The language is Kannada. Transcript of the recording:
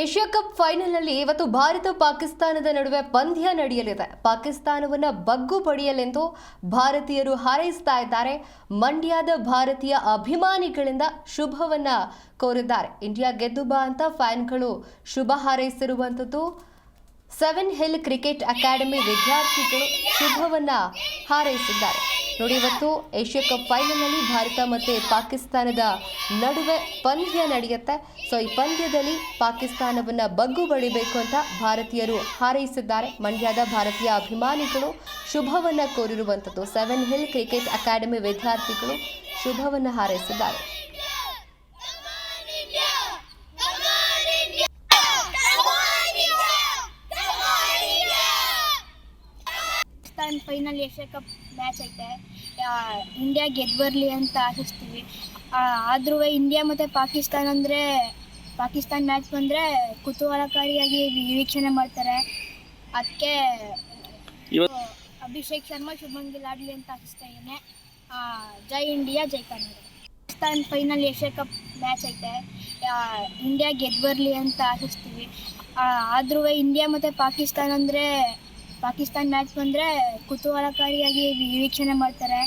ಏಷ್ಯಾ ಕಪ್ ಫೈನಲ್ನಲ್ಲಿ ಇವತ್ತು ಭಾರತ ಪಾಕಿಸ್ತಾನದ ನಡುವೆ ಪಂದ್ಯ ನಡೆಯಲಿದೆ. ಪಾಕಿಸ್ತಾನವನ್ನು ಬಗ್ಗು ಪಡೆಯಲೆಂದು ಭಾರತೀಯರು ಹಾರೈಸ್ತಾ ಇದ್ದಾರೆ. ಮಂಡ್ಯದ ಭಾರತೀಯ ಅಭಿಮಾನಿಗಳಿಂದ ಶುಭವನ್ನ ಕೋರಿದ್ದಾರೆ. ಇಂಡಿಯಾ ಗೆದ್ದು ಬಾ ಅಂತ ಫ್ಯಾನ್ಗಳು ಶುಭ ಹಾರೈಸಿರುವಂಥದ್ದು ಸೆವೆನ್ ಹಿಲ್ ಕ್ರಿಕೆಟ್ ಅಕಾಡೆಮಿ ವಿದ್ಯಾರ್ಥಿಗಳು ಶುಭವನ್ನ ಹಾರೈಸಿದ್ದಾರೆ. ನೋಡಿ, ಇವತ್ತು ಏಷ್ಯಾ ಕಪ್ ಫೈನಲ್ನಲ್ಲಿ ಭಾರತ ಮತ್ತು ಪಾಕಿಸ್ತಾನದ ನಡುವೆ ಪಂದ್ಯ ನಡೆಯುತ್ತೆ. ಸೊ, ಈ ಪಂದ್ಯದಲ್ಲಿ ಪಾಕಿಸ್ತಾನವನ್ನ ಬಗ್ಗು ಬಡಿಬೇಕು ಅಂತ ಭಾರತೀಯರು ಹಾರೈಸಿದ್ದಾರೆ. ಮಂಡ್ಯದ ಭಾರತೀಯ ಅಭಿಮಾನಿಗಳು ಶುಭವನ್ನು ಕೋರಿರುವಂಥದ್ದು. ಸೆವೆನ್ ಹಿಲ್ ಕ್ರಿಕೆಟ್ ಅಕಾಡೆಮಿ ವಿದ್ಯಾರ್ಥಿಗಳು ಶುಭವನ್ನು ಹಾರೈಸಿದ್ದಾರೆ. Pakistan final Asia cup match ಐತೆ. ಇಂಡಿಯಾ ಗೆದ್ದು ಬರಲಿ ಅಂತ ಆಶಿಸ್ತೀವಿ. ಆದ್ರೂ ಇಂಡಿಯಾ ಮತ್ತೆ ಪಾಕಿಸ್ತಾನ ಅಂದ್ರೆ ಪಾಕಿಸ್ತಾನ್ ಮ್ಯಾಚ್ ಬಂದ್ರೆ ಕುತೂಹಲಕಾರಿಯಾಗಿ ವೀಕ್ಷಣೆ ಮಾಡ್ತಾರೆ. ಅದಕ್ಕೆ ಅಭಿಷೇಕ್ ಶರ್ಮಾ ಶುಭಮನ್ ಗಿಲ್ ಆಡಲಿ ಅಂತ ಆಶಿಸ್ತಾ ಇದ್ದೇನೆ. ಆ, ಜೈ ಇಂಡಿಯಾ ಜೈ Kannada. Pakistan final Asia cup match ಐತೆ. ಇಂಡಿಯಾ ಗೆದ್ದು ಬರಲಿ ಅಂತ ಆಶಿಸ್ತೀವಿ. ಆದ್ರೂ ಇಂಡಿಯಾ ಮತ್ತೆ ಪಾಕಿಸ್ತಾನ ಅಂದರೆ ಪಾಕಿಸ್ತಾನ್ ಮ್ಯಾಚ್ ಬಂದ್ರೆ ಕುತೂಹಲಕಾರಿಯಾಗಿ ವೀಕ್ಷಣೆ ಮಾಡ್ತಾರೆ.